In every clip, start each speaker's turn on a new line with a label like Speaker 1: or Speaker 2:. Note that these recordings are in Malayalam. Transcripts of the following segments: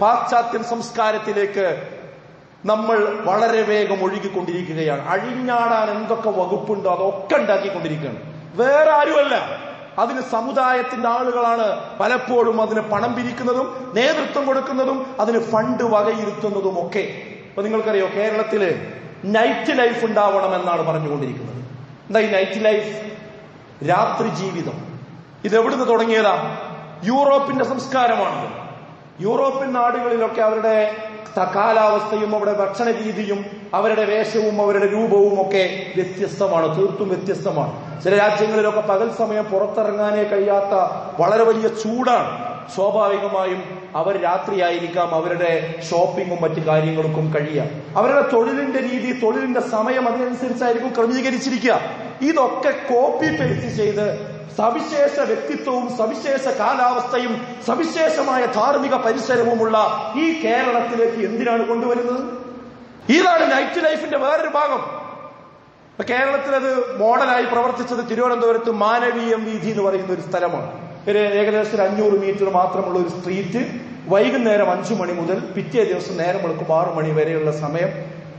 Speaker 1: പാശ്ചാത്യൻ സംസ്കാരത്തിലേക്ക് നമ്മൾ വളരെ വേഗം ഒഴുകിക്കൊണ്ടിരിക്കുകയാണ്. അഴിഞ്ഞാടാൻ എന്തൊക്കെ വകുപ്പുണ്ടോ അതൊക്കെ ഉണ്ടാക്കിക്കൊണ്ടിരിക്കുകയാണ്. വേറെ ആരുമല്ല. അതിന് സമുദായത്തിന്റെ ആളുകളാണ് പലപ്പോഴും അതിന് പണം പിരിക്കുന്നതും നേതൃത്വം കൊടുക്കുന്നതും അതിന് ഫണ്ട് വകയിരുത്തുന്നതും ഒക്കെ. അപ്പൊ നിങ്ങൾക്കറിയോ കേരളത്തിൽ നൈറ്റ് ലൈഫ് ഉണ്ടാവണം എന്നാണ് പറഞ്ഞുകൊണ്ടിരിക്കുന്നത്. എന്താ ഈ നൈറ്റ് ലൈഫ് രാത്രി ജീവിതം. ഇത് എവിടുന്ന് തുടങ്ങിയതാ? യൂറോപ്പിന്റെ സംസ്കാരമാണിത്. യൂറോപ്യൻ നാടുകളിലൊക്കെ അവരുടെ കാലാവസ്ഥയും അവരുടെ ഭക്ഷണ രീതിയും അവരുടെ വേഷവും അവരുടെ രൂപവും ഒക്കെ വ്യത്യസ്തമാണ് തീർത്തും വ്യത്യസ്തമാണ്. ചില രാജ്യങ്ങളിലൊക്കെ പകൽ സമയം പുറത്തിറങ്ങാനേ കഴിയാത്ത വളരെ വലിയ ചൂടാണ്. സ്വാഭാവികമായും അവർ രാത്രിയായിരിക്കാം അവരുടെ ഷോപ്പിങ്ങും മറ്റു കാര്യങ്ങൾക്കും കഴിയാം അവരുടെ തൊഴിലിന്റെ രീതി തൊഴിലിന്റെ സമയം അതിനനുസരിച്ചായിരിക്കും ക്രമീകരിച്ചിരിക്കുക. ഇതൊക്കെ കോപ്പി പേസ്റ്റ് ചെയ്ത് സവിശേഷ വ്യക്തിത്വവും സവിശേഷ കാലാവസ്ഥയും സവിശേഷമായ ധാർമ്മിക പരിസരവുമുള്ള ഈ കേരളത്തിലേക്ക് എന്തിനാണ് കൊണ്ടുവരുന്നത്? ഇതാണ് നൈറ്റ് ലൈഫിന്റെ വേറൊരു ഭാഗം. കേരളത്തിലത് മോഡലായി പ്രവർത്തിച്ചത് തിരുവനന്തപുരത്ത് മാനവീയം വീഥി എന്ന് പറയുന്ന ഒരു സ്ഥലമാണ്. ഒരു ഏകദേശം അഞ്ഞൂറ് മീറ്റർ മാത്രമുള്ള ഒരു സ്ട്രീറ്റ് വൈകുന്നേരം അഞ്ചു മണി മുതൽ പിറ്റേ ദിവസം നേരം വെളുക്കും ആറു മണി വരെയുള്ള സമയം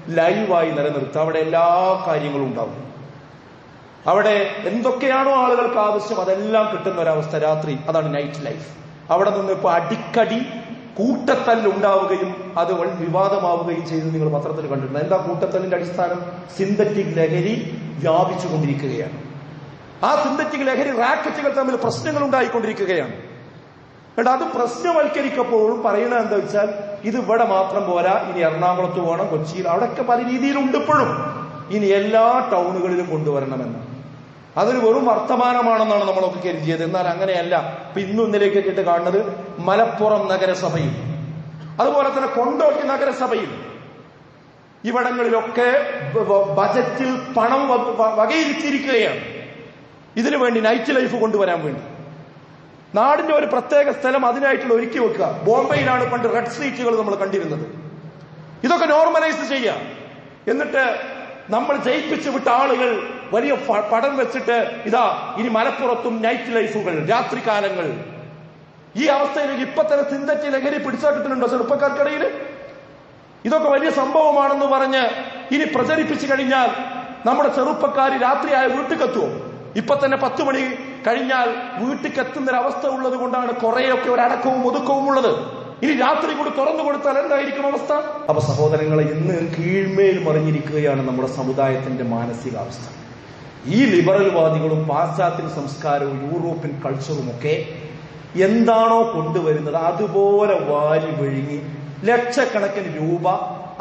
Speaker 1: ലൈവായി നിലനിർത്തുക അവിടെ എല്ലാ കാര്യങ്ങളും ഉണ്ടാവും. അവിടെ എന്തൊക്കെയാണോ ആളുകൾക്ക് ആവശ്യം അതെല്ലാം കിട്ടുന്ന ഒരവസ്ഥ രാത്രി. അതാണ് നൈറ്റ് ലൈഫ് അവിടെ നിന്ന് ഇപ്പൊ അടിക്കടി കൂട്ടത്തല്ലുണ്ടാവുകയും അത് വിവാദമാവുകയും ചെയ്ത് നിങ്ങൾ പത്രത്തിൽ കണ്ടിട്ടുണ്ട്. എന്താ കൂട്ടത്തല്ലിന്റെ അടിസ്ഥാനം? സിന്തറ്റിക് ലഹരി വ്യാപിച്ചുകൊണ്ടിരിക്കുകയാണ്. ആ സിന്തറ്റിക് ലഹരി റാക്കറ്റുകൾ തമ്മിൽ പ്രശ്നങ്ങൾ ഉണ്ടായിക്കൊണ്ടിരിക്കുകയാണ്. എന്നിട്ട് അത് പ്രശ്നവൽക്കരിക്കപ്പോഴും പറയുന്നത് എന്താ വെച്ചാൽ ഇത് ഇവിടെ മാത്രം പോരാ ഇനി എറണാകുളത്ത് പോകണം കൊച്ചിയിൽ അവിടെയൊക്കെ പല രീതിയിലുണ്ട് ഇപ്പോഴും. ഇനി എല്ലാ ടൗണുകളിലും കൊണ്ടുവരണമെന്ന്. അതൊരു വെറും വർത്തമാനമാണെന്നാണ് നമ്മളൊക്കെ കരുതിയത്. എന്നാൽ അങ്ങനെയല്ല. ഇന്നും ഇന്നലേക്ക് എത്തിയിട്ട് കാണുന്നത് മലപ്പുറം നഗരസഭയിൽ. അതുപോലെ തന്നെ കൊണ്ടോട്ടി നഗരസഭയിൽ. ഇവിടങ്ങളിലൊക്കെ ബജറ്റിൽ പണം വകയിരുത്തിയിരിക്കുകയാണ്. ഇതിനു വേണ്ടി നൈറ്റ് ലൈഫ് കൊണ്ടുവരാൻ വേണ്ടി. നാടിന്റെ ഒരു പ്രത്യേക സ്ഥലം അതിനായിട്ടുള്ള ഒരുക്കി വെക്കുക. ബോംബെയിലാണ് പണ്ട് റെഡ് സ്ട്രീറ്റുകൾ നമ്മൾ കണ്ടിരുന്നത്. ഇതൊക്കെ നോർമലൈസ് ചെയ്യുക. എന്നിട്ട് നമ്മൾ ജയിപ്പിച്ചു വിട്ട ആളുകൾ വലിയ പടം വെച്ചിട്ട് ഇതാ ഇനി മലപ്പുറത്തും നൈറ്റ് ലൈഫുകൾ രാത്രികാലങ്ങൾ ഈ അവസ്ഥയിലേക്ക് ഇപ്പൊ തന്നെ സിന്തറ്റിക് ലഹരി പിടിച്ചാക്കിട്ടുണ്ടോ ചെറുപ്പക്കാർക്കിടയിൽ ഇതൊക്കെ വലിയ സംഭവമാണെന്ന് പറഞ്ഞ് ഇനി പ്രചരിപ്പിച്ചു കഴിഞ്ഞാൽ നമ്മുടെ ചെറുപ്പക്കാർ രാത്രിയായ വീട്ടിലെത്തുമോ ഇപ്പൊ തന്നെ പത്ത് മണി കഴിഞ്ഞാൽ അവസ്ഥ ഉള്ളത് കൊണ്ടാണ് കുറെയൊക്കെ ഒരു അടക്കവും ഒതുക്കവും ഉള്ളത്. ഇനി രാത്രി കൂടി തുറന്നു കൊടുത്താൽ എന്തായിരിക്കും അവസ്ഥ? അപ്പൊ സഹോദരങ്ങളെ ഇന്ന് കീഴ്മേൽ മറിഞ്ഞിരിക്കുകയാണ് നമ്മുടെ സമുദായത്തിന്റെ മാനസികാവസ്ഥ. ഈ ലിബറൽവാദികളും പാശ്ചാത്യ സംസ്കാരവും യൂറോപ്യൻ കൾച്ചറും ഒക്കെ എന്താണോ കൊണ്ടുവരുന്നത് അതുപോലെ വാരി വിഴുങ്ങി ലക്ഷക്കണക്കിന് രൂപ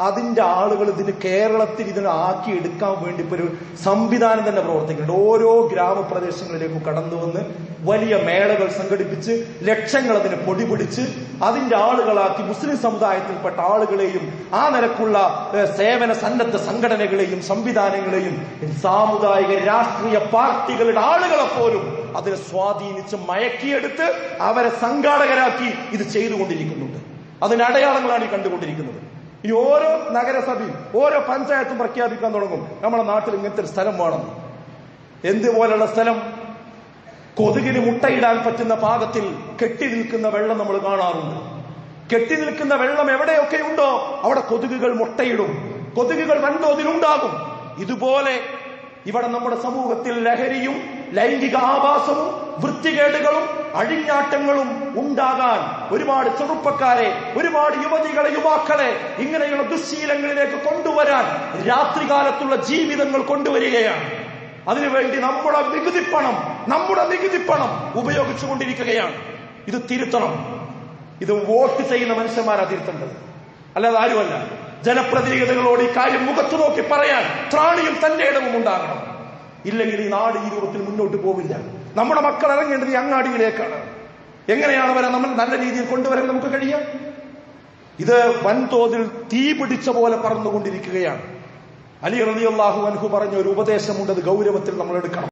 Speaker 1: അതിന്റെ ആളുകൾ ഇതിന് കേരളത്തിൽ ഇതിന് ആക്കി എടുക്കാൻ വേണ്ടി ഇപ്പൊ ഒരു സംവിധാനം തന്നെ പ്രവർത്തിക്കുന്നുണ്ട്. ഓരോ ഗ്രാമപ്രദേശങ്ങളിലേക്കും കടന്നു വന്ന് വലിയ മേളകൾ സംഘടിപ്പിച്ച് ലക്ഷങ്ങൾ അതിനെ പൊടിപിടിച്ച് അതിന്റെ ആളുകളാക്കി മുസ്ലിം സമുദായത്തിൽപ്പെട്ട ആളുകളെയും ആ നിലക്കുള്ള സേവന സന്നദ്ധ സംഘടനകളെയും സംവിധാനങ്ങളെയും സാമുദായിക രാഷ്ട്രീയ പാർട്ടികളുടെ ആളുകളെ പോലും അതിനെ സ്വാധീനിച്ച് മയക്കിയെടുത്ത് അവരെ സംഘാടകരാക്കി ഇത് ചെയ്തുകൊണ്ടിരിക്കുന്നുണ്ട്. അതിന്റെ അടയാളങ്ങളാണ് ഈ കണ്ടുകൊണ്ടിരിക്കുന്നത്. ഈ ഓരോ നഗരസഭയും ഓരോ പഞ്ചായത്തും പ്രഖ്യാപിക്കാൻ തുടങ്ങും. നമ്മുടെ നാട്ടിൽ ഇങ്ങനത്തെ ഒരു സ്ഥലം വേണം. എന്തുപോലുള്ള സ്ഥലം? കൊതുകിന് മുട്ടയിടാൻ പറ്റുന്ന പാകത്തിൽ കെട്ടി നിൽക്കുന്ന വെള്ളം നമ്മൾ കാണാറുണ്ട്. കെട്ടി നിൽക്കുന്ന വെള്ളം എവിടെയൊക്കെ ഉണ്ടോ അവിടെ കൊതുകുകൾ മുട്ടയിടും. കൊതുകുകൾ വൻതോതിലുണ്ടാകും ഇതുപോലെ ഇവിടെ നമ്മുടെ സമൂഹത്തിൽ ലഹരിയും ലൈംഗിക ആഭാസവും വൃത്തികേടുകളും അഴിഞ്ഞാട്ടങ്ങളും ഉണ്ടാകാൻ ഒരുപാട് ചെറുപ്പക്കാരെ ഒരുപാട് യുവതികളെ യുവാക്കളെ ഇങ്ങനെയുള്ള ദുശ്ശീലങ്ങളിലേക്ക് കൊണ്ടുവരാൻ രാത്രികാലത്തുള്ള ജീവിതങ്ങൾ കൊണ്ടുവരികയാണ്. അതിനുവേണ്ടി നമ്മുടെ നികുതി പണം നമ്മുടെ നികുതി പണം ഉപയോഗിച്ചുകൊണ്ടിരിക്കുകയാണ്. ഇത് തിരുത്തണം. ഇത് വോട്ട് ചെയ്യുന്ന മനുഷ്യന്മാരാ തിരുത്തേണ്ടത്. അല്ലാതെ ആരുമല്ല. ജനപ്രതിനിധികളോട് ഈ കാര്യം മുഖത്തു നോക്കി പറയാൻ ത്രാണിയും തന്റെ ഇടവും ഉണ്ടാകണം. ഇല്ലെങ്കിൽ ഈ നാട് ഈ രൂപത്തിൽ മുന്നോട്ട് പോവില്ല. നമ്മുടെ മക്കൾ ഇറങ്ങേണ്ടത് ഈ അങ്ങാടിയിലേക്കാണ്. എങ്ങനെയാണ് അവരെ നമ്മൾ നല്ല രീതിയിൽ കൊണ്ടുവരാൻ നമുക്ക് കഴിയാം ഇത് വൻതോതിൽ തീ പിടിച്ച പോലെ പറന്നുകൊണ്ടിരിക്കുകയാണ്. അലി റലിയുള്ളാഹു അൻഹു പറഞ്ഞ ഒരു ഉപദേശമുണ്ട് ഗൗരവത്തിൽ നമ്മൾ എടുക്കണം.